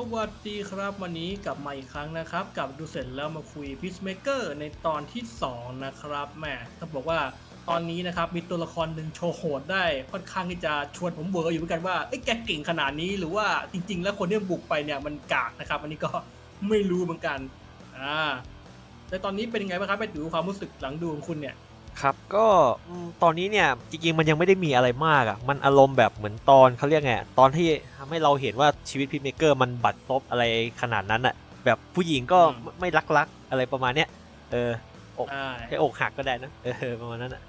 สวัสดีครับวันนี้กลับมาอีกครั้งนะครับ กับดูเสร็จแล้วมาคุยพิ c เมเกอร์ในตอนที่ 2 นะครับแหมต้องบอกว่าตอนนี้นะครับมีตัวละครหนึ่งโชว์โหดได้ค่อนข้างที่จะชวนผมเวอร์อยู่เหมือนกันว่าเอ้แกเก่งขนาดนี้หรือว่าจริง ๆ แล้วคนที่บุกไปเนี่ยมันกากนะครับ อันนี้ก็ไม่รู้เหมือนกันอ่าแต่ตอนนี้เป็นยังไงบ้างครับไปดูความรู้สึกหลังดูของคุณเนี่ย ครับก็อืมตอนนี้เนี่ยจริงๆมันยังไม่ได้มีอะไรมากอะมันอารมณ์แบบเหมือนตอนเขาเรียกไงอะตอนที่ทำให้เราเห็นว่าชีวิตพีเมเกอร์มันบัดซบอะไรขนาดนั้นอะแบบผู้หญิงก็อืมไม่ไม่รักรักๆอะไรประมาณเนี้ยเอออ่าให้อกหักก็ได้นะเออประมาณนั้นอะ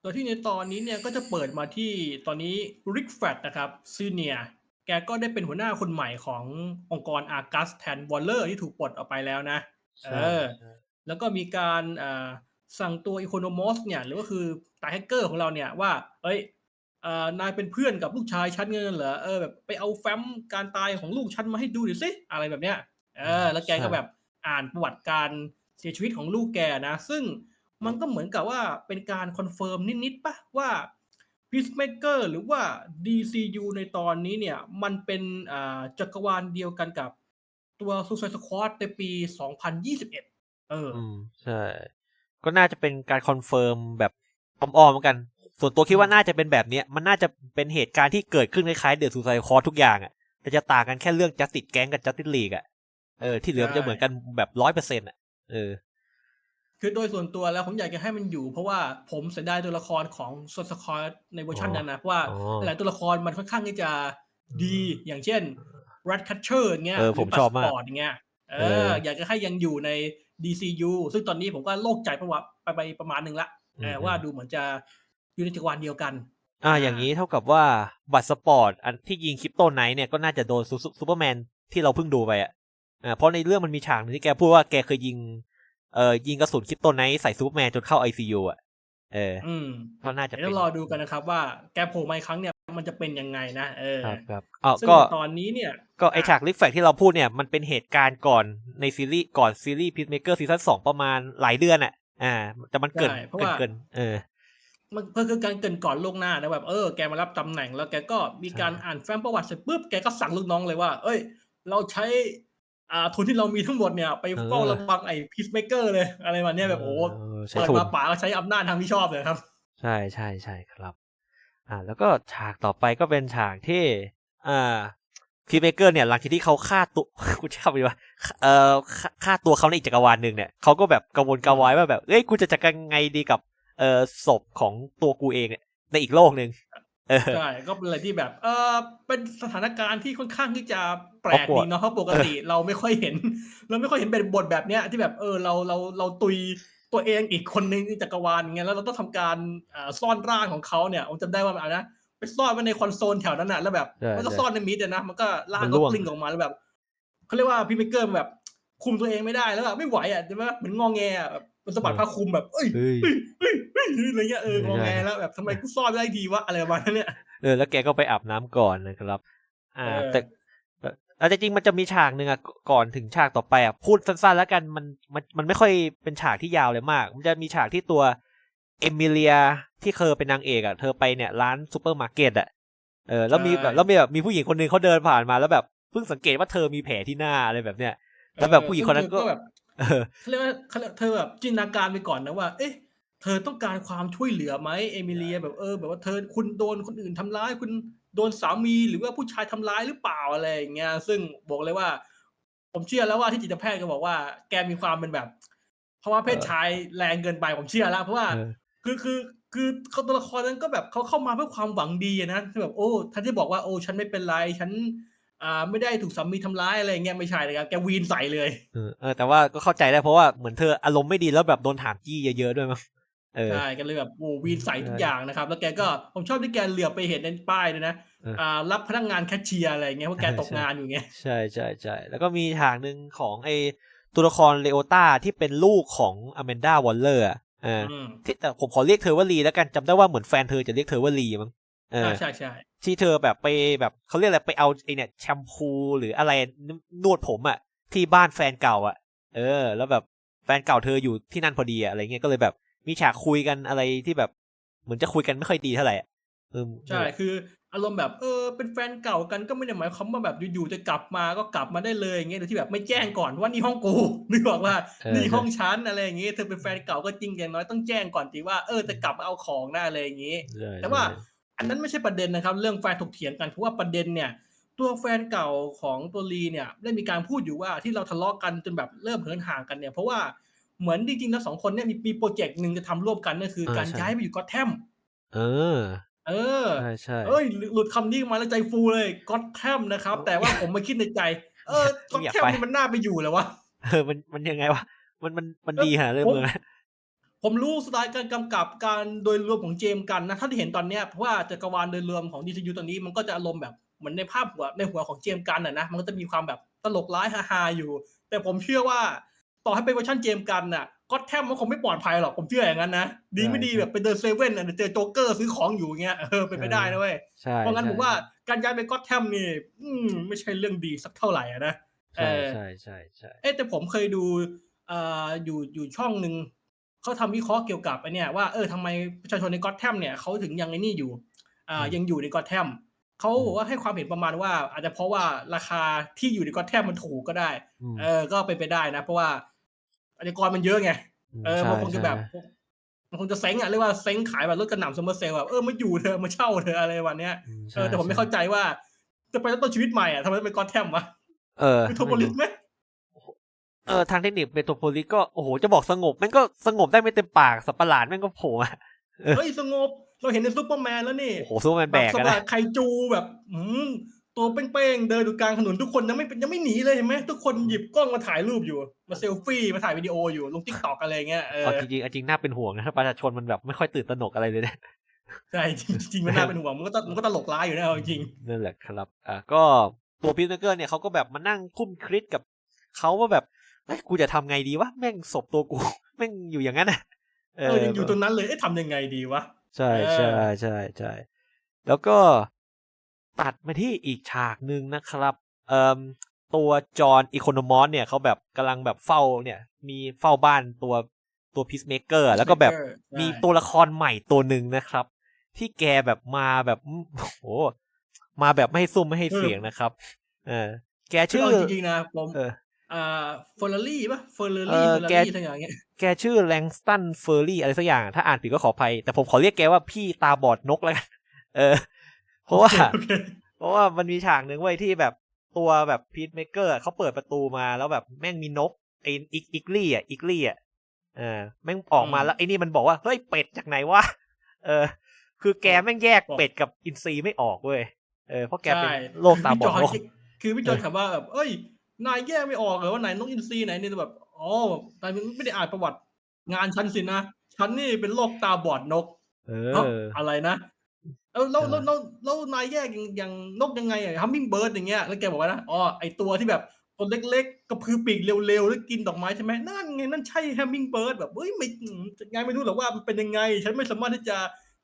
โดยที่ในตอนนี้เนี่ยก็จะเปิดมาที่ตอนนี้ริกแฟตนะครับซีเนียแกก็ได้เป็นหัวหน้าคนใหม่ขององค์กรอาร์กัสแทนวอลเลอร์ที่ถูกปลดออกไปแล้วนะเออ แล้วก็มีการอ่าสั่งตัวอีโคโนมอสเนี่ยหรือว่าคือตาแฮกเกอร์ของเราเนี่ยว่า เอ้ยอ่านายเป็นเพื่อนกับลูกชายฉันเงินเหรอเออแบบไปเอาแฟ้มการตายของลูกฉันมาให้ดูหน่อยสิอะไรแบบเนี้ยเออ แล้วแกก็แบบอ่านประวัติการเสียชีวิตของลูกแกนะ ซึ่งมันก็เหมือนกับว่าเป็นการคอนเฟิร์มนิดๆปะว่า Peacemaker หรือว่า DCU ในตอนนี้เนี่ย มันเป็นอ่าจักรวาลเดียวกันกับตัว Suicide Squad ในปี 2021 เออ อืมใช่ ก็น่าจะเป็นการคอนเฟิร์มแบบอ้อมๆเหมือนกัน ส่วนตัวคิดว่าน่าจะเป็นแบบเนี้ย มันน่าจะเป็นเหตุการณ์ที่เกิดขึ้นคล้ายๆเดือดซูซายคอทุกอย่างอะแต่จะต่างกันแค่เรื่องจัสติ g แก๊งกับจัสติ e ลีกอะเออที่เหลือมันจะเหมือนกันแบบร้อยเปอร์เซ็นต์อะเออ คือโดยส่วนตัวแล้วผมอยากจะให้มันอยู่ เพราะว่าผมเสียดายตัวละครของโซสคอร์ในเวอร์ชันอ๋อนั้นนะเพราะว่าอ๋อหลายตัวละครมันค่อนข้างที่จะดีอย่างเช่น Red Catcher อย่างเงี้ยเออผมชอบมากหรื Bloodsport อย่างเงี้ยเอเออออยากจะให้ยังอยู่ใน DCU ซึ่งตอนนี้ผมก็โล่งใจเพราะว่าไปไปประมาณหนึ่งละเออว่าดูเหมือนจะอยู่ในจักรวาลเดียวกัน อ่า อย่างนี้เท่ากับว่าบัตรสปอร์ตอันที่ยิงคริปโตไนท์เนี่ยก็น่าจะโดนซูซูซูเปอร์แมนที่เราเพิ่งดูไปอะอ่าเพราะในเรื่องมันมีฉากหนึงที่แกพูดว่าแกเคยยิงเอ่อยิงกระสุนคริปโตไนท์ใส่ซูเปอร์แมนจนเข้าไอซียูอะ เออ อืมก็น่าจะเดี๋ยวเป็นต้องรอดูกันนะครับ ว่าแกโผล่มาอีกครั้งเนี่ยมันจะเป็นยังไงนะเออครับครับอ๋อซึ่งก็ในตอนนี้เนี่ย ก็ไอฉากลิฟแฟกที่เราพูดเนี่ยมันเป็นเหตุการณ์ก่อนในซีรีส์ก่อนซีรีส์พีซเมเกอร์ซีซั่นสองประมาณหลายเดือนอะ อ่า แต่มันเกินใช่เพราะเกินว่า เกินเออ มันเพื่อคือการเกรินก่อนล่วงหน้านะแบบเออแกมารับตำแหน่งแล้วแกก็มีการใช่ อ่านแฟ้มประวัติเสร็จปุ๊บแกก็สั่งลูกน้องเลยว่า เอ้ย เราใช้ อ่าทุนที่เรามีทั้งหมดเนี่ย ไปเฝ้าระวังไอ้พีซเมเกอร์เลย อะไรแบบเนี้ยแบบโอ้เออ ใช้เปิดทุนมาป๋าก็ใช้อำนาจทางที่ชอบเลยครับ ใช่ใช่ใช่ครับ อ่า แล้วก็ฉากต่อไปก็เป็นฉากที่ อ่าพีเมเกอร์เนี่ยหลังจากที่เขาฆ่าตัวกูจะเข้าไปว่าเอ่อฆ่าฆ่าตัวเขาในอีกจักรวาลหนึ่งเนี่ยเขาก็แบบกังวลกระวายว่าแบบเอ้ยกูจะจัดการไงดีกับเอ่อศพของตัวกูเองเนี่ยในอีกโลกหนึ่งเออใช่ก็เป็นอะไรที่แบบเออเป็นสถานการณ์ที่ค่อนข้างที่จะแปลก awkward ดีเนาะเพราะปกติเราไม่ค่อยเห็น เราไม่ค่อยเห็นเป็นบทแบบเนี้ยที่แบบเออเราเราเราตุย ตัวเองอีกคนนึงในจักรวาลอย่างเงี้ยแล้วเราต้องทำการอ่าซ่อนร่างของเขาเนี่ยผมจำได้ว่ามันอะไรนะไปซ่อนไว้ในคอนโซลแถวนั้นน่ะแล้วแบบใช่มันก็ใช่ซ่อนในมิดอะนะมันก็ร่างมันก็ร่วงกลิ้งออกมาแล้วแบบเขาเรียกว่าพี่เมเกอร์แบบ คุมตัวเองไม่ได้แล้วแบบไม่ไหวอะใช่ไหมเหมือนงอแงอะแบบมันสะบัดผ้าคลุมแบบ เอ้ยเฮ้ยเฮ้ยเฮ้ยเฮ้ยอะไรเงี้ยเออใช่งอแงแล้วแบบทำไมกูซ่อนไม่ได้ดีวะอะไรประมาณนั้นเนี่ยเออแล้วแกก็ไปอาบน้ำก่อนนะครับ อ่าเออแต่ แต่แต่จริงๆมันจะมีฉากหนึ่งอะก่อนถึงฉากต่อไปอะพูดสั้นๆแล้วกันมันมันมันไม่ค่อยเป็นฉากที่ยาวเลยมาก มันจะมีฉากที่ตัวเอมิเลียที่เคยเป็นนางเอกอะเธอไปเนี่ยร้านซูเปอร์มาร์เก็ตอะเออแล้วมีแบบแล้วมีแบบมีผู้หญิงคนหนึ่งเขาเดินผ่านมาแล้วแบบเพิ่งสังเกตว่าเธอมีแผลที่หน้าอะไรแบบเนี้ยแล้วแบบผู้หญิงคนนั้นก็เออซึ่งเธอแบบเออเขาเรียกว่าเขาเรียกเธอแบบจินตนาการไปก่อนนะว่า เอ๊ะ เธอต้องการความช่วยเหลือไหมเอมิเลียแบบเออ แบบว่าเธอคุณโดนคนอื่นทำร้ายคุณ โดนสามีหรือว่าผู้ชายทำร้ายหรือเปล่าอะไรอย่างเงี้ย ซึ่งบอกเลยว่า ผมเชื่อแล้วว่าที่จิตแพทย์ก็บอกว่า แกมีความเป็นแบบเพราะว่าเพศเออชายแรงเกินไปผมเชื่อแล้ว เพราะว่าเออคือคือคือเขาตัวละครนั้นก็แบบเขาเข้ามาเพื่อความหวังดีอะนะที่แบบโอ้ท่านที่บอกว่าโอ้ฉันไม่เป็นไรฉันอ่าไม่ได้ถูกสามีทำร้ายอะไรอย่างเงี้ยไม่ใช่เลยครับแกวีนใส่เลยเออเออแต่ว่าก็เข้าใจได้เพราะว่าเหมือนเธออารมณ์ไม่ดีแล้วแบบโดนถามจี้เยอะๆด้วยมั้ง เออ ใช่กันเลยแบบโอ้วีนใส่ทุกใช่อย่างนะครับ แล้วแกก็ผมชอบที่แกเหลือบไปเห็นในป้ายด้วยนะเอออ่่ารับพนักงานแคชเชียร์อะไรอย่างเงี้ยเพราะแกใช่ตกใช่งานอยู่ไงใช่ใช่ใช่แล้วก็มีฉากหนึ่งของไอตัวละครเลโอตาที่เป็นลูกของอแมนดาวอลเลอร์อะเอออืมที่แต่ผมขอเรียกเธอว่าลีแล้วกันจำได้ว่าเหมือนแฟนเธอจะเรียกเธอว่าลีมั้งเออ อ่าใช่ใช่ที่เธอแบบไปแบบเขาเรียกอะไรไปเอาไอเนี่ยแชมพูหรืออะไรนวดผมอะที่บ้านแฟนเก่าอะเออ แล้วแบบแฟนเก่าเธออยู่ที่นั่นพอดีอะอะไรเงี้ยก็เลยแบบ มีฉากคุยกันอะไรที่แบบ เหมือนจะคุยกันไม่ค่อยดีเท่าไหร่อะเออใช่คือออารมณ์แบบเออเป็นแฟนเก่ากันก็ไม่ได้หมายความว่าแบบอยู่ๆจะกลับมาก็กลับมาได้เลยอย่างเงี้ยโดยที่แบบไม่แจ้งก่อนว่านี่ห้องกูนึกออกว่าเออนี่ใช่ห้องฉันอะไรอย่างงี้เธอเป็นแฟนเก่าก็จริงอย่างน้อยต้องแจ้งก่อนทีว่าเออจะกลับมาเอาของได้อะไรอย่างงี้ใช่แต่ว่าใช่อันนั้นไม่ใช่ประเด็นนะครับ เรื่องแฟนถกเถียงกันเพราะว่าประเด็นเนี่ยตัวแฟนเก่าของตัวลีเนี่ยได้มีการพูดอยู่ว่าที่เราทะเลาะกันจนแบบเริ่มเหินห่างกันเนี่ยเพราะว่า เหมือนจริงๆแล้วสองคนเนี่ยมีมีโปรเจกต์หนึ่งจะทำร่วมกันก็คือเออการใช่ย้ายไปอยู่ก็อตแทมเออ เออใช่ใช่เอ้ยหลุดคำนี้ออกมาแล้วใจฟูเลยก็อตแทมนะครับ แต่ว่าผมมาคิดในใจ เออก็อตแทมนี่มันน่าไปอยู่เลยวะเออมันมันยังไงวะมันมันมันเออดีขนาดเรื่องผมมืองนะผมรู้สไตล์การกำกับการโดยรวมของเจมส์กันนะ ถ้าที่เห็นตอนเนี้ยเพราะว่าจักรวาลโดยรวมของดี c ยูตอนนี้มันก็จะอารมณ์แบบเหมือนในภาพหัวในหัวของเจมส์กันอะนะมันก็จะมีความแบบตลกร้ายฮาๆอยู่ แต่ผมเชื่อว่า ต่อให้เป็นเวอร์ชันเจมส์กันน่ะก็แทมมันคงไม่ปลอดภัยหรอกผมเชื่ออย่างนั้นนะดีไม่ดีแบบไปเดินเซเว่นอะเจอโจ๊กเกอร์ซื้อของอยู่อย่างเงี้ยเออเป็นไปได้นะเว้ยใช่เพราะงั้นใช่ผมว่าการย้ายไปก็อตแทมนี่อืมไม่ใช่เรื่องดีสักเท่าไหร่อะนะเอใช่อใช่ใช่ใช่เอ๊ะแต่ผมเคยดูเอ่ออยู่อยู่ช่องหนึ่งเขาทำวิเคราะห์เกี่ยวกับไอเนี่ยว่าเออทำไมประชาชนในก็อตแทมเนี่ยเขาถึงยังไอ้นี่อยู่อ่ายังอยู่ในก็อตแทมเขาบอกว่าให้ความเห็นประมาณว่า อาจจะเพราะว่าราคาที่อยู่ในก็อตแทมมันถูกก็ได้อืมเออก็เป็นไปได้นะ เพราะว่า อาชญากรมันเยอะไง เออใช่มันคงจะแบบใช่มันคงจะเซ้งอะเรียกว่าเซ้งขายแบบรถกระหน่ำซัมเมอร์เซลแบบเออมาอยู่เธอะมาเช่าเธอะอะไรวันเนี้ยอืเออแต่ผมไม่เข้าใจว่า จะไปเริ่มต้นชีวิตใหม่อะทำไมต้องเป็นก็อตแทมวะเออเป็นโทโปลิสไหมเออทางเทคนิคเมโทรโพลิสก็โอ้โหจะบอกสงบแม่งก็สงบได้ไม่เต็มปากสัตว์ประหลาดแม่งก็โผล่มาเออเฮ้ยสงบเราเห็นในซูเปอร์แมนแล้วนี่โอ้โหซูเปอร์แมนแบแบบกสกันบานะยไคจูแบบ อืม ตัวเป้งๆเดินอยู่กลางถนนทุกคนยังไม่ยังไม่หนีเลยเห็นไหมทุกคนหยิบกล้องมาถ่ายรูปอยู่ มาเซลฟี่มาถ่ายวิดีโออยู่ลงทิกตอกอะไรเงี้ยเออเอาจริงๆเอาจริงน่าเป็นห่วงนะถ้าประชาชนมันแบบไม่ค่อยตื่นตระหนกอะไรเลยเนี่ยใช่จริงๆมันน่าเป็นห่วงมันก็ตมันก็ตลกร้ายอยู่นะเอาจริงนั่นแหละครับอะก็ตัวพีทเกอร์เนี่ยเขาก็แบบมานั่งคุ้มคลิดกับเขาว่าแบบเอ้ยกูจะทำไงดีวะแม่งศพตัวกูแม่งอยู่อย่างนั้นน่ะเออยังอยู่ตรงนั้นเลยเอ๊ะทำยังไงดีวะใช่เออใช่ใช่ใช่แล้วก็ ตัดมาที่อีกฉากหนึ่งนะครับเอ่มตัวจอห์นอีโคโนมอสเนี่ยเขาแบบกำลังแบบเฝ้าเนี่ย มีเฝ้าบ้านตัวตัวพีซเมเกอร์แล้วก็แบบใช่มีตัวละครใหม่ตัวหนึ่งนะครับ ที่แกแบบมาแบบอื้อโอ้โหมาแบบไม่ให้ซุ่มไม่ให้เสียงนะครับ เออ แกคือชื่อเอาจริงๆนะผมเอออ่าเฟอร์รารี่ป่ะเฟอร์ราเอรี่อเฟอร์ราแกรี่ทั้งอย่างเงี้ยแกชื่อแรงสตันเฟอร์รี่อะไรสักอย่าง ถ้าอ่านผิดก็ขออภัย แต่ผมขอเรียกแกว่าพี่ตาบอดนกแล้วกันเออ เพราะว่าโอเคเพราะว่ามันมีฉากหนึ่งเว้ยที่แบบตัวแบบพีทเมเกอร์เขาเปิดประตูมาแล้วแบบแม่งมีนกไอ้อิกอิกลี่อะอิกลี่อะเออแม่งออกมาแล้วไอ้นี่มันบอกว่าเฮ้ยเป็ดจากไหนวะเออ คือแกแม่งแยกเป็ดกับอินทรีไม่ออกเว้ยเออเพราะแกเป็นใช่โรคตาบอดคืโรพี่คจยคือพี่จอยถามว่าแบบเอ้ย นายแยกไม่ออกเหรอว่าไหนนกอินทรีไหนนี่แบบอ๋อนายไม่ได้อ่านประวัติงานฉันสินะฉันนี่เป็นโรคตาบอดนก เอเอ้าออะไรนะเอ้า แล้วเออแล้วแล้วแล้วนายแยกอย่างอย่างนกยังไงอะฮัมมิงเบิร์ดอย่างเงี้ยแล้วแกบอกว่านะอ๋อไอตัวที่แบบตัวเล็กๆกระพือปีกเร็วๆแล้วกินดอกไม้ใช่ไหมนั่นไงนั่นใช่ฮัมมิงเบิร์ดแบบเฮ้ยไม่ไงไม่รู้หรอกว่ามันเป็นยังไง ฉันไม่สามารถที่จะ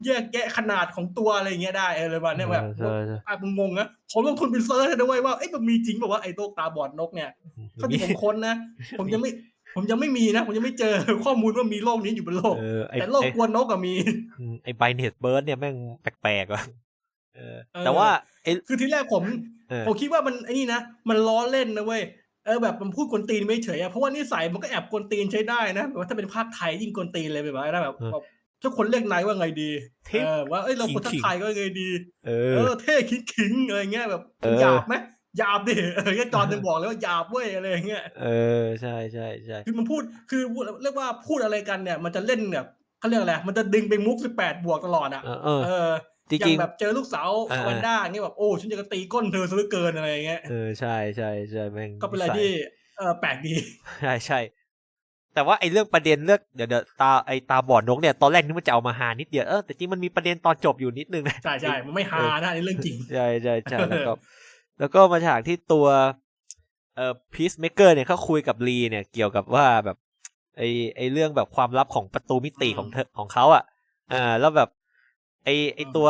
แยกแยะขนาดของตัวอะไรอย่างเงี้ยได้อะไรประมาณเนี้ยแบบใช่ใช่อะมึงงงนะผมลงทุนไปเซิร์ชเลยนะเว้ยว่าเอ้ยมันมีจริงบอกว่าไอ้โรคตาบอดนกเนี่ยเท่าที่ผมค้นนะ ผมยังไม่ ผมยังไม่มีนะ ผมยังไม่เจอข้อมูลว่ามีโรคนี้อยู่บนโลก เออไอแต่โรคไอ้กวนนกอะมีอืมไอ้ไบเนสเบิร์ดเนี่ยแม่งแปลกๆว่ะเออ เออ แต่ว่าไอ้คือทีแรกผม เออผมคิดว่ามันไอ้นี่นะ มันล้อเล่นนะเว้ย เออแบบมันพูดกวนตีนไม่เฉยอะเพราะว่านิสัยมันก็แอบกวนตีนใช้ได้นะแบบว่าถ้าเป็นภาคไทยยิ่งกวนตีนเลยแบบว่านะแบบแบบถ้าคนเรียกนายว่าไงดี เท่เออว่าเอ้ยเราคนทักทายก็ไงดี เอเออ อเท่ขิงขิงๆอะไรเงี้ยแบบเออ หยาบไหม หยาบดิเออเนี่ยจอห์นจะบอกเลยว่าหยาบเว้ยอะไรอย่างเงี้ยเออใช่ใช่ใช่คือมันพูดคือพูดเรียกว่าพูดอะไรกันเนี่ย มันจะเล่นแบบเขาเรียกอะไรมันจะดึงไปมุกสิบแปดบวกตลอดอะเออเออเออจอย่าริงงแบบเจอลูกสาวเออวันด้าเงี้ยแบบโอ้ฉันจะตีก้นเธอซะเหลือเกินอะไรอย่างเงี้ยๆเออใช่ใช่ใช่แม่งก็เป็นอะไรใส่ที่เออแปลกดีใช่ใช่แต่ว่าไอ้เรื่องประเด็นเรื่องเดี๋ยวเดี๋ยวตาไอ้ตาบอดนกเนี่ยตอนแรกนึกว่าจะเอามาหานิดเดียวเออแต่จริงมันมีประเด็นตอนจบอยู่นิดนึงนะใช่ใช่มันไม่ฮานะในเรื่องจริงใช่ใช่ใช่แล้วก็ แล้วก็มาฉากที่ตัวเอ่อพีซเมเกอร์เนี่ยเขาคุยกับลีเนี่ยเกี่ยวกับว่าแบบไอไอเรื่องแบบความลับของประตูมิติของเธอของเขาอะอ่าแล้วแบบไอไอตัว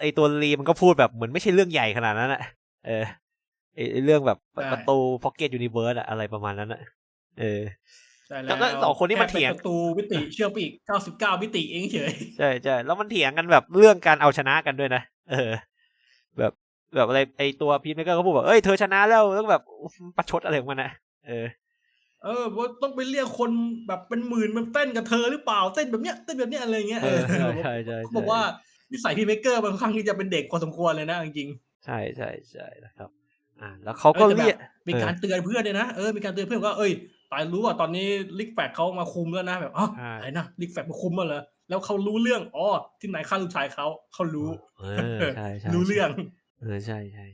ไอตัวลีมันก็พูดแบบเหมือนไม่ใช่เรื่องใหญ่ขนาดนั้นอะ เออไอไอเรื่องแบบใช่ประตูพ็อกเก็ตยูนิเวิร์สอะอะไรประมาณนั้นอะ เออใช่แล้วก็สองคนนี้มาเถียงแค่ป็ประตูมิติเชื่อมไปอีกเก้าสิบเก้ามิติเองเฉยใช่ใช่แล้วมันเถียงกันแบบเรื่องการเอาชนะกันด้วยนะเออ แบบอะไรไอตัวพีทเมเกอร์ก็พูดแบบเอ้ยเธอชนะแล้วแล้วก็แบบประชดอะไรของมันนะเออ เออว่าต้องไปเรียกคนแบบเป็นหมื่นมันเต้นกับเธอหรือเปล่าเต้นแบบเนี้ยเต้นแบบเนี้ยอะไรเงี้ยเอเอออใช่ใช่ใช่เขาบอกว่านิสัยพีเมเกอร์บางครั้งที่จะเป็นเด็กพอสมควรเลยนะจริงใช่ใช่ใช่นะครับ อ่า แล้วเขาๆก็ออแต่เรียกแบบมีการเตือนเพื่อนเลยนะเออมีการเตือนเพื่อนว่าเอ้ยตายรู้ว่าตอนนี้ลิกแฟกเขามาคุมแล้วนะแบบอ๋อใช่อะไรนะลิกแฟกมาคุมมาเหรอแล้วเขารู้เรื่องอ๋อที่ไหนฆ่าลูกชายเขาเขารู้เออใช่ใช่รู้เรื่อง เออใช่ใช่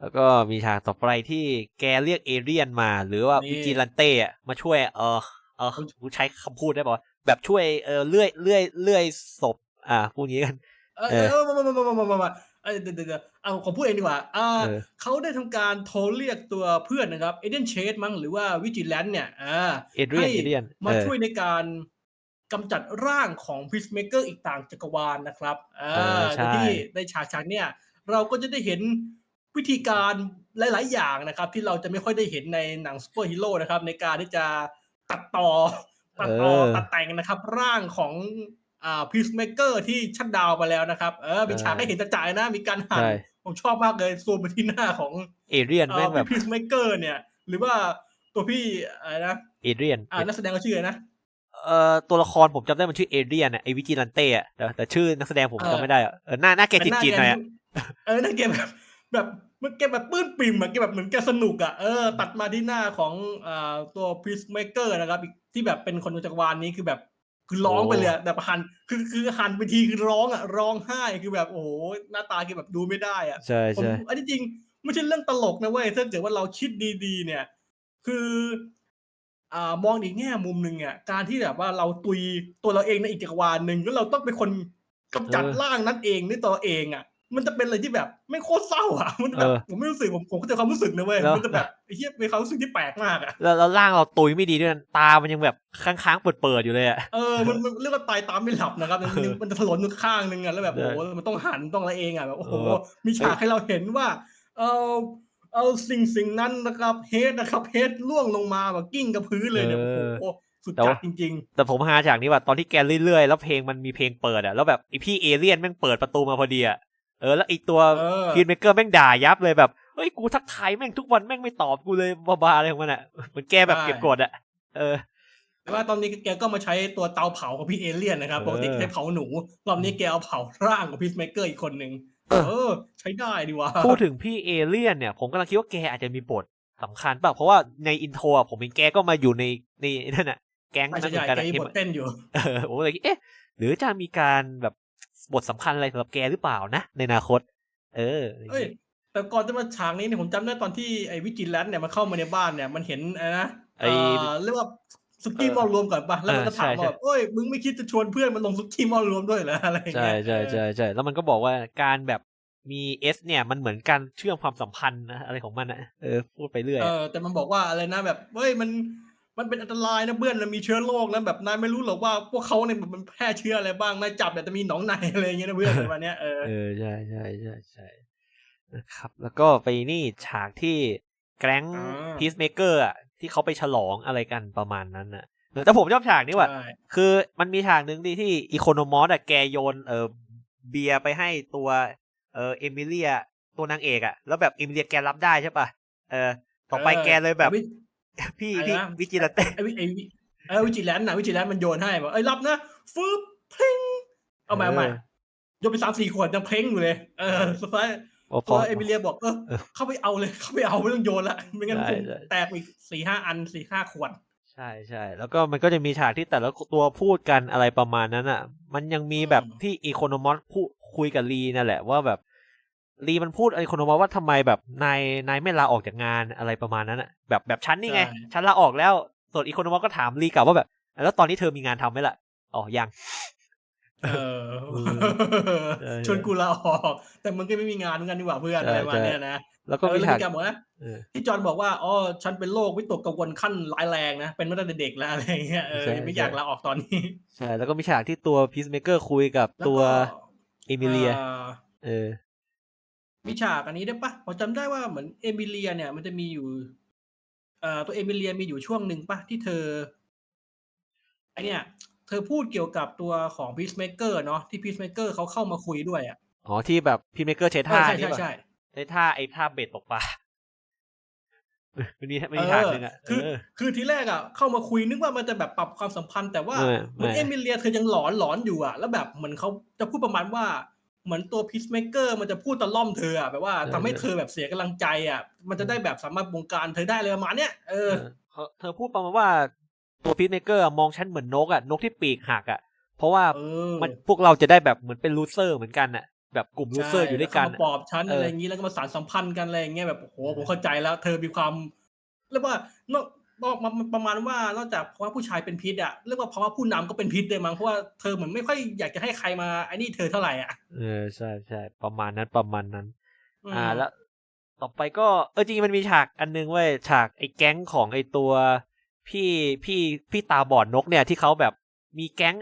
แล้วก็มีฉากต่อไปที่แกเรียกเอเรียนมา หรือว่านี่วิจิลันเต้อะมาช่วย เออเออกูใช้คำพูดได้ป่าวะแบบช่วยเออเลื่อยเลื่อยเลื่อยศพอ่าพูดอย่างนี้กัน เออเอเอออมามามามามามามาเออเดี๋ยวเดี๋ยวเดี๋ยวเอาของพูดเองดีกว่าอ่าเออเขาได้ทำการโทรเรียกตัวเพื่อนนะครับเอเดนเชดมั้งหรือว่าวิจิแลนเนี่ยอ่าเอเรียนให้เอเรียนมาเออช่วยในการกำจัดร่างของพีซเมเกอร์อีกต่างจักรวาลนะครับอ่าเออใช่โดยที่ในฉากฉากเนี่ย เราก็จะได้เห็นวิธีการหลาย ๆ อย่างนะครับ ที่เราจะไม่ค่อยได้เห็นในหนังซูเปอร์ฮีโร่นะครับ ในการที่จะตัดต่อตัดต่อเออตัดแต่งนะครับ ร่างของอ่าพีซเมเกอร์ที่ชัดดาวน์ไปแล้วนะครับ เออเป็นฉากให้เห็นจ่ายๆนะ มีการหั่นใช่ผมชอบมากเลยซูมไปที่หน้าของเอเรียนแม่งแบบพีซเมเกอร์เนี่ย หรือว่าตัวพี่อะไรนะเอเรียนอ่านักแสดงเขาชื่ออะไรนะเอ่อตัวละครผมจำได้มันชื่อเอเรียนอะไอวิจิลันเต้อะแต่แต่ชื่อนักแสดงผมเออจำไม่ได้อะเออหน้าหน้าแกเป็นจีนๆหน่อยอะ เออหน้าแกแบบแบบมันแกแบบปื้นปิ่มอะแกแบบเหมือนแกสนุกอะเออตัดมาที่หน้าของอ่าตัวพีซเมเกอร์นะครับอีกที่แบบเป็นคนจักรวาลนี้คือแบบคือร้องไปเลยอะแบบหันคือคือหันไปทีคือร้องอะร้องไห้คือแบบโอ้โหหน้าตาแกแบบดูไม่ได้อะใช่ผมใช่อันที่จริงไม่ใช่เรื่องตลกนะเว้ยถ้าเกิดว่าเราคิดดีๆ เนี่ย คืออ่ามองอีกแง่มุมหนึ่งอะการที่แบบว่าเราตุยตัวเราเองในอีกจักรวาลหนึ่งแล้วเราต้องเป็นคนกำจัดร่างนั้นเองด้วยตัวเองอะ มันจะเป็นอะไรที่แบบไม่โคตรเศร้าอะ มันแบบผมไม่รู้สึกผมผมเข้าใจความรู้สึกนะเว้ยมันจะแบบไอ้เหี้ยเป็นความรู้สึกที่แปลกมากอะแล้วแล้วร่างเราตุยไม่ดีด้วยนะตา มันยังแบบค้างๆเปิดๆอยู่เลยอะเออมันมันเรียกว่าตายตามไม่หลับนะครับมันมันมันจะถลนอยู่ข้างหนึ่งอะแล้วแบบใช่โอ้โหมันต้องหันต้องอะไรเองอะแบบโอ้โหเออมีฉากให้เราเห็นว่า เออเอาสิ่งสิ่งนั้นนะครับเฮดนะครับเฮดล่วงลงมาแบบกิ้งกับพื้นเลยเนี่ยโอ้โหสุดจัดจริงแต่ผมหาจากนี้ว่าตอนที่แกเรื่อยๆ แล้วเพลงมันมีเพลงเปิดอะแล้วแบบไอพี่เอเลี่ยนแม่งเปิดประตูมาพอดีอะ เออแล้วไอตัวเออพีนเมเกอร์แม่งด่ายับเลยแบบเฮ้ยกูทักทายแม่งทุกวันแม่งไม่ตอบกูเลยบ้าๆอะไรของมันอะเหมือนแกแบบเก็บกดอะเออๆแต่ว่าตอนนี้แกก็มาใช้ตัวเตาเผาของพี่เอเลี่ยนนะครับเออปกติใช้เผาหนูรอบนี้แกเอาเผาร่างของพีซเมเกอร์อีกคนหนึ่งเออเออใช้ได้ดีว่ะพูดถึงพี่เอเลี่ยนเนี่ย ผมกำลังคิดว่าแกอาจจะมีบทสำคัญเปล่ะเพราะว่าในอินโทรอะผมเห็นแกก็มาอยู่ในในนั่นน่ะแก๊งใช่นั้นเหใช่มือนกันแกอะมีที่บมัทนเต้นอยู่เออผมเลยคิดเอ๊ะ หรือจะมีการแบบ บทสำคัญอะไรสำหรับแกหรือเปล่านะ ในอนาคต เออเอ้ยแต่ก่อนจะมาฉากนี้เนี่ยผมจำได้ตอนที่ไอ้วิจิแลนด์เนี่ยมันเข้ามาในบ้านเนี่ยมันเห็นอะไรนะไอ้เอ่อเรียกว่าสุกี้มอลรวมก่อนปะแล้วมันก็ถามเออใช่ว่าแบบเอ้ยมึงไม่คิดจะชวนเพื่อนมาลงสุกี้มอลรวมด้วยเหรออะไรอย่างใช่เงี้ยใช่ใช่ใช่แล้วมันก็บอกว่าการแบบมีเอสเนี่ยมันเหมือนการเชื่อมความสัมพันธ์นะอะไรของมันอะเออพูดไปเรื่อยเออะอแต่มันบอกว่าอะไรนะแบบเฮ้ยมัน มันเป็นอันตรายนะเพื่อนมันมีเชื้อโรคแล้วแบบนายไม่รู้หรอกว่าพวกเขาเนี่ยมันแพร่เชื้ออะไรบ้างนายจับเนี่ยจะมีหนองในอะไรอย่างเงี้ยนะเพื่อนประมาณเนี้ยเออเออใช่ใช่ใช่ใช่นะครับ แล้วก็ไปนี่ฉากที่แก๊งอ่าพีซเมเกอร์อะที่เขาไปฉลองอะไรกันประมาณนั้นน่ะเออแต่ผมชอบฉากนี้ว่ะใช่คือมันมีฉากหนึ่งที่ที่อีโคโนมอสอะแกโยนเออเบียร์ไปให้ตัวเออเอมิเลียตัวนางเอกอะแล้วแบบเอมิเลียแกรับได้ใช่ปะเออต่อไปแกเลยแบบวิ พี่อะไรพี่นะวิจิรเต้ไอ้วิไอ้วิเออวิจิแลนด์นะวิจิแลนด์มันโยนให้บอกเอ้ยรับนะฟึบเพลงเอาใหม่เอาใหม่โยนไปสามสี่ขวดยังเพลงอยู่เลย เออสุดท้ายโอ้พตัอวเอมิเลียบอกเออเออเข้าไปเอาเลย เข้าไปเอาไม่ต้องโยนละไม่งั้นใช่คงใช่แตกอีกสี่ห้าอันสี่ห้าขวดใช่ใช่แล้วก็มันก็จะมีฉากที่แต่ละตัวพูดกันอะไรประมาณนั้นอะ มันยังมีแบบอืมที่อีโคโนมอสพูดคุยกับลีนั่นแหละว่าแบบ ลีมันพูดอีโคโนมอสว่าทำไมแบบนายนายไม่ลาออกจากงานอะไรประมาณนั้นอะแบบแบบฉันนี่ไงฉันลาออกแล้วส่วนอีโคโนมอสก็ถามลีกลับว่าแบบ แล้วตอนนี้เธอมีงานทำไหมล่ะอ๋อยังเออเออชวนกูลาออก แต่มึงก็ไม่มีงานเหมือนกันดีกว่าเพื่อนใช่อะไรประมาณเนี้ยนะแล้วก็เออมีแล้วฉากมีการบอกนะเออที่จอห์นบอกว่าอ๋อฉันเป็นโรควิตกกังวลขั้นร้ายแรงนะเป็นมาตั้งแต่เด็กแล้วอะไรอย่างเงี้ยเออใช่ยังไม่ใช่อยากลาออกตอนนี้ใช่แล้วก็มีฉากที่ตัวพีซเมเกอร์คุยกับแล้วตัวก็เอมิเลียอ่าเออ มีฉากอันนี้ได้ปะผมจำได้ว่าเหมือนเอมิเลีย เนี่ย มันจะมีอยู่ เอ่อตัวเอมิเลียมีอยู่ช่วงหนึ่งปะที่เธอไอเนี่ย เธอพูดเกี่ยวกับตัวของพีซเมเกอร์เนาะที่พีซเมเกอร์เขาเข้ามาคุยด้วยอะอ๋อที่แบบพีซเมเกอร์ใช้เอท่าอใช่นี่ใช่ป่ะใช่ไอ้ท่าไอ้ท่าเบ็ดตกปลามันมีมันมีฉากหนึ่งอะคือเออคือทีแรกอะเข้ามาคุยนึกว่ามันจะแบบปรับความสัมพันธ์แต่ว่าไม่เหมือนไม่เอมิเลียเธอยังหลอนหลอนอยู่อะ แล้วแบบเหมือนเขาจะพูดประมาณว่า เหมือนตัวพีซเมเกอร์มันจะพูดตะล่อมเธออะแบบว่าทำให้เธอแบบเสียกำลังใจอะ มันจะได้แบบสามารถบงการเธอได้เลยประมาณเนี้ยเออเออเขาเธอพูดประมาณว่าตัวพีทเมเกอร์มองฉันเหมือนนกอะนกที่ปีกหักอะ เพราะว่าเออมันพวกเราจะได้แบบเหมือนเป็นลูเซอร์เหมือนกันอะแบบกลุ่มลูเซอร์ใช่อยู่ด้วยกันแล้วเขามาปลอบฉันเออออะไรอย่างนี้แล้วก็มาสานสัมพันธ์กันอะไรอย่างเงี้ยแบบโอ้โหผมเข้าใจแล้ว เธอมีความเรียกว่านอก นอกมาประมาณว่านอกจากเพราะว่าผู้ชายเป็นพิษอะเรียกว่าเพราะว่าผู้นำก็เป็นพิษเลยมั้งเพราะว่าเธอเหมือนไม่ค่อยอยากจะให้ใครมาไอ้นี่เธอเท่าไหร่อะเออใช่ใช่ประมาณนั้นประมาณนั้นอืมอ่าแล้ว ต่อไปก็เออจริงๆมันมีฉากอันนึงเว้ยฉากไอ้แก๊งของไอ้ตัว พี่พี่พี่ตาบอดนกเนี่ยที่เขาแบบมีแก๊ง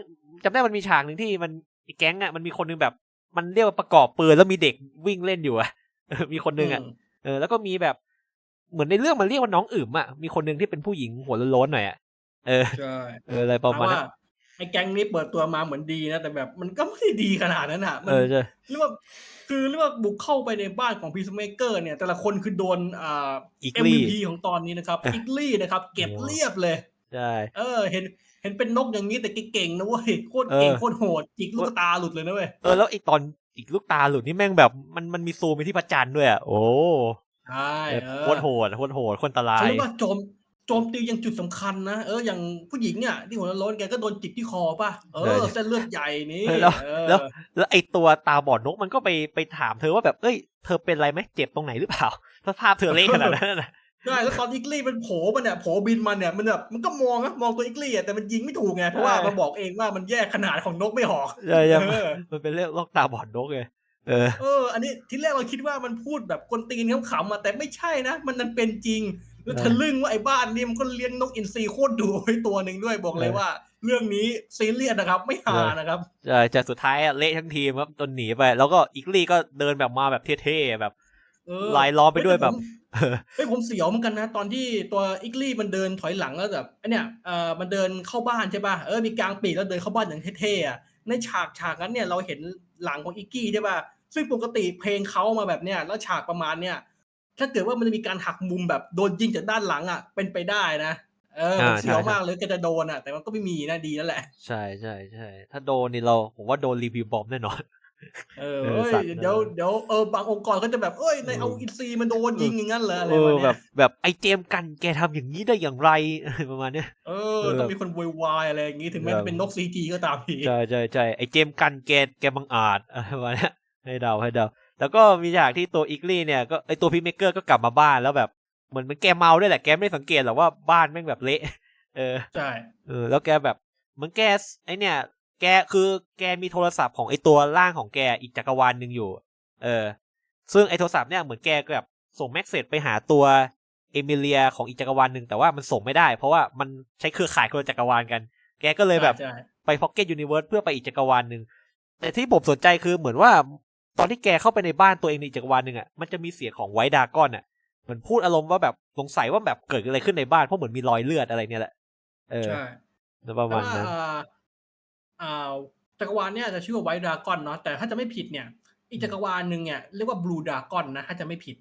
จำได้มันมีฉากหนึ่งที่มันไอ้แก๊งอะมันมีคนหนึงแบบ มันเรียกว่าประกอบปืนแล้วมีเด็กวิ่งเล่นอยู่อะเออมีคนหนึงอะมเออแล้วก็มีแบบ เหมือนในเรื่องมันเรียกว่าน้องอึ๋มอะมีคนหนึ่งที่เป็นผู้หญิงหัวโล้นๆหน่อยอะเออใช่เอออะไรประมาณว่านั้นไอ้แก๊งนี้เปิดตัวมาเหมือนดีนะแต่แบบมันก็ไม่ได้ดีขนาดนั้นอะมัเออใช่เรียกว่าคือเรียกว่าบุกเข้าไปในบ้านของพีซเมเกอร์เนี่ย แต่ละคนคือโดนอ่าอีกลี่ MVP ของตอนนี้นะครับอีกลี่นะครับ เก็บโอ้เรียบเลยใช่เออเห็นเห็นเป็นนกอย่างนี้แต่เก่งๆนะเว้ยโคตรเก่งเออโคตรโหดจิกลูกตาหลุดเลยนะเว้ยเออแล้วไอีตอนอีกลูกตาหลุดนี่แม่งแบบมันมันมีซูมไปที่พระจันทร์ด้วยอะโอ้ ใช่แบบเอโคอตรโหดโคตรโหดโคตรอันตราเขายเรียกว่าโจมโจมตียังจุดสำคัญนะเอออย่างผู้หญิงเนี่ยที่หัวโล้นแกก็โดนจิกที่คอป่ะเออเส้นเลือดใหญ่นี่แล้ว เออแล้วแล้วไอตัวตาบอดนกมันก็ไปไปถามเธอว่าแบบเอ้ยเธอเป็นอะไรไหมเจ็บตรงไหนหรือเปล่าสภาพเธอเละขนาดนั้นน่ะใช่แล้วตอนอีกลี่มันโผล่มันเนี่ยโผล่บินมาเนี่ยมันแบบมันก็มองนะมองตัวอีกลี่อะแต่มันยิงไม่ถูกไงเพราะว่าใช่มันบอกเองว่ามันแยกขนาดของนกไม่ออก ใช่ใช่เออ มันเป็นเรื่องโรคตาบอดนกเลย เออ เออ อันนี้ที่แรกเราคิดว่ามันพูดแบบกวนตีนขำๆอะแต่ไม่ใช่นะ มันนันเป็นจริง แล้วเออทะลึ่งว่าไอ้บ้านนี่มันก็เลี้ยงนกอินทรีโคตรดุไว้ตัวหนึ่งด้วยบอกเลยเออว่า เรื่องนี้ซีเรียสนะครับ ไม่ฮาเออนะครับใช่แต่สุดท้ายอะเละทั้งทีมครับจนหนีไป แล้วก็อีกลี่ก็เดินแบบมาแบบเท่ๆแบบเออลายล้อมไปด้วยแบบเฮ้ยผมเฮ้ยผมเสียวเหมือนกันนะ ตอนที่ตัวอิกลี่มันเดินถอยหลังแล้วแบบไอเนี่ยเออมันเดินเข้าบ้านใช่ป่ะเออมีกลางปีกแล้วเดินเข้าบ้านอย่างเท่ๆอะในฉากฉากนั้นเนี่ยเราเห็น หลังของอิกกี้ใช่ป่ะซึ่งปกติเพลงเขามาแบบเนี้ยแล้วฉากประมาณเนี้ยถ้าเกิดว่ามันจะมีการหักมุมแบบโดนยิงจากด้านหลังอะ เป็นไปได้นะเออผมอ่าเสียวใช่มากเลยก็จะโดนอะ แต่มันก็ไม่มีนะดีนั่นแหละ ใช่ใช่ใช่ถ้าโดนนี่เรา ผมว่าโดนรีวิวบอมแน่นอน เออเออเอ้ยสัตว์เดี๋ยวเออเดี๋ยวเออบางองค์กรก็จะแบบเอ้ยในเอาเอออิอินซีมันโดนยิงอย่างนั้นเหรออะไรเอประอมาณแบเนี้บยแบบไอเจมส์กันแกทำอย่างนี้ได้อย่างไรอะไรประมาณเนี้ยเอเอออต้องมีคนโวยวายอะไรอย่างงี้ถึงแม้แบบจะเป็นนกซีจีก็ตามทีใช่ใช่ใช่ไอเจมส์กันแกแกบังอาจอะไรประมาณเนี้ยให้เดาให้เดาแล้วก็มีฉากที่ตัวอีกลี่เนี่ยก็ไอตัวพีเมเกอร์ก็กลับมาบ้านแล้วแบบเหมือนมันแกเมาด้วยแหละแกไม่ได้สังเกตหรอกว่าบ้านแม่งแบบเละเออใช่เออแล้วแกแบบเหมือนแกไอเนี่ย แกคือแกมีโทรศัพท์ของไอตัวร่างของแกอีกจักรวาลหนึ่งอยู่ เออ ซึ่งไอโทรศัพท์เนี่ยเหมือนแกก็แบบส่งแมสเซจไปหาตัวเอมิเลียของอีกจักรวาลหนึ่งแต่ว่ามันส่งไม่ได้ เพราะว่ามันใช้เครือข่ายคนละจักรวาลกัน แกก็เลยแบบใช่ไปพ็อกเก็ตยูนิเวิร์สเพื่อไปอีกจักรวาลหนึ่งแต่ที่ผมสนใจคือเหมือนว่าตอนที่แกเข้าไปในบ้านตัวเองในอีกจักรวาลหนึ่งอะมันจะมีเสียงของไวท์ดากอนอะเหมือนพูดอารมณ์ว่าแบบสงสัยว่าแบบเกิดอะไรขึ้นในบ้านเพราะเหมือนมีรอยเลือดอะไรเนี่ยแหละเออใช่แล้วประแต่มาณว่านั้นอ่าอ่า จักรวาลเนี่ยจะชื่อว่าไวท์ดราก้อนเนาะแต่ถ้าจะไม่ผิดเนี่ย อีกจักรวาลหนึ่งเนี่ยเรียกว่าบลูดราก้อนนะถ้าจะไม่ผิด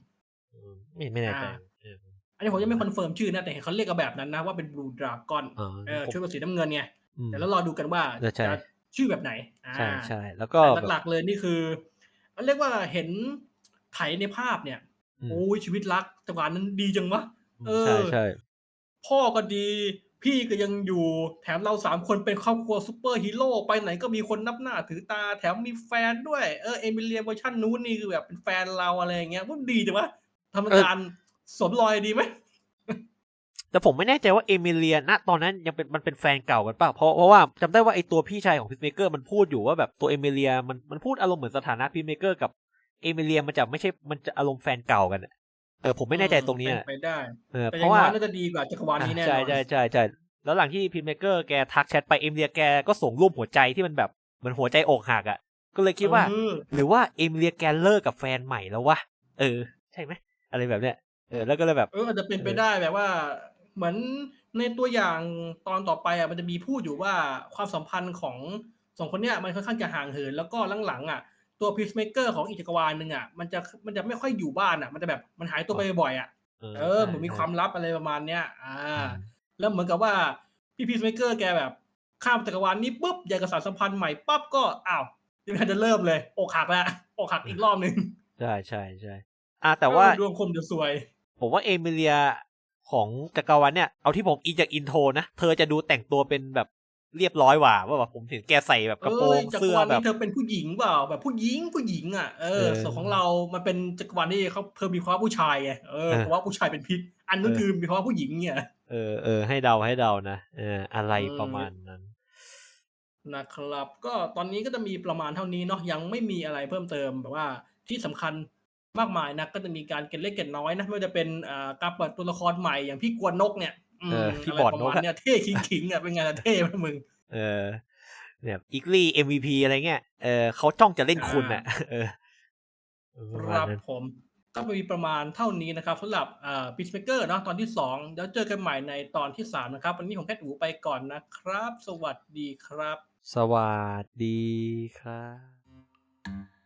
อืมไม่ไม่แน่ใจอ่าเอออันนี้ผมยังไม่คอนเฟิร์มชื่อนะแต่เห็นเขาเรียกกันแบบนั้นนะว่าเป็นบลูดราก้อนอ่าเออผมชุดสีน้ำเงินไงอืมแต่แล้วรอดูกันว่าเออใช่จะชื่อแบบไหนอ่าใช่ใช่แล้วก็แต่แบบหลักๆเลยนี่คือเรียกว่าเห็นไถในภาพเนี่ยอืมโอ้ยชีวิตรักจักรวาลนั้นดีจังวะเออใช่ใช่พ่อก็ดี พี่ก็ยังอยู่แถมเราสามคนเป็นครอบครัวซูเปอร์ฮีโร่ไปไหนก็มีคนนับหน้าถือตา แถมมีแฟนด้วยเออเอมิเลียเวอร์ชันนู้นนี่คือแบบเป็นแฟนเราอะไรอย่างเงี้ยมันดีจังวะทำการสมรอยดีไหมแต่ผมไม่แน่ใจว่าเอมิเลียณตอนนั้นยังเป็นมันเป็นแฟนเก่ากันเปล่าเพราะเพราะว่าจำได้ว่าไอตัวพี่ชายของพีเมเกอร์มันพูดอยู่ว่าแบบตัวเอมิเลียมันมันพูดอารมณ์เหมือนสถานะพีเมเกอร์กับเอมิเลียมันจะไม่ใช่มันจะอารมณ์แฟนเก่ากันอ เออผมไม่แน่ใจตรงนี้เป็อะนไปได้เออแต่เพอยังราะว่าน้อยน่าจะดีกว่าจักรวาลนี้แน่นใช่อนใช่ใช่ใช่แล้วหลังที่พีเมเกอร์แกทักแชทไปเอมิเลียแกก็ส่งรูปหัวใจที่มันแบบเหมือนหัวใจอกหักอะก็เลยคิดว่าเออหรือว่าเอมิเลียแกเลิกกับแฟนใหม่แล้ววะเออ ใช่ไหมอะไรแบบเนี้ยเออแล้วก็เลยแบบเอออาจจะเป็นไปได้แบบว่า เหมือนในตัวอย่างตอนต่อไปอะมันจะมีพูดอยู่ว่าความสัมพันธ์ของสองคนเนี้ยมันค่อนข้างจะห่างเหินแล้วก็หลังๆอะ ตัวพีซเมเกอร์ของอีกจักรวาลหนึ่งอะมันจะมันจะไม่ค่อยอยู่บ้านอะ มันจะแบบมันหายตัวไปบ่อยๆอะเออเหมือนมีความลับอะไรประมาณเนี้ยอ่า แล้วเหมือนกับว่าพี่พีซเมเกอร์แกแบบ ข้ามจักรวาลนี้ปุ๊บอยากกระสานสัมพันธ์ใหม่ปั๊บก็อ้าวนี่มันจะเริ่มเลย อกหักแล้วอกหักอีกรอบหนึ่งใช่ใช่ใช่อะแต่ว่าดวงคมจะซวย ผมว่าเอมิเลียของจักรวาลเนี่ยเอาที่ผมอินจากอินโทรนะ เธอจะดูแต่งตัวเป็นแบบ เรียบร้อยกว่าว่าแบบผมเห็นแกใส่แบบกระโปรงจักรเสื้อวาลแบบนี้เธอเป็นผู้หญิงเปล่าแบบผู้หญิงผู้หญิงอะเออเออส่วนของเรามันเป็นจักรวาลที่เขาเพิ่มมีความผู้ชายไงเออเออเพราะว่าผู้ชายเป็นพิษ อันนั้นเออคือมีความผู้หญิงเนี่ยเออเออให้เดาให้เดานะเอออะไรเออประมาณนั้นนะครับ ก็ตอนนี้ก็จะมีประมาณเท่านี้เนาะยังไม่มีอะไรเพิ่มเติมแบบว่าที่สำคัญมากมายนะก็จะมีการเก็บเล็กเก็บน้อยนะไม่ว่าจะเป็นอ่าการเปิดตัวละครใหม่อย่างพี่กวนนกเนี่ยม เออพี่ะไรบอดประนกมาณอะเนี่ยเท่ขิงขิงๆอะเป็นไงล่ะเท่ไหมมึง เออเนี่ยอีกลี่ MVP อะไรเงี้ยเออเขาจ้องจะเล่นคุณอะเออเออประคมาณรับนั้นผมก็มีประมาณเท่านี้นะครับสำหรับอ่าพิชเมเกอร์เนาะตอนที่สองแล้วเจอกันใหม่ในตอนที่สามนะครับ วันนี้ผมแคทอูไปก่อนนะครับ สวัสดีครับ สวัสดีครับ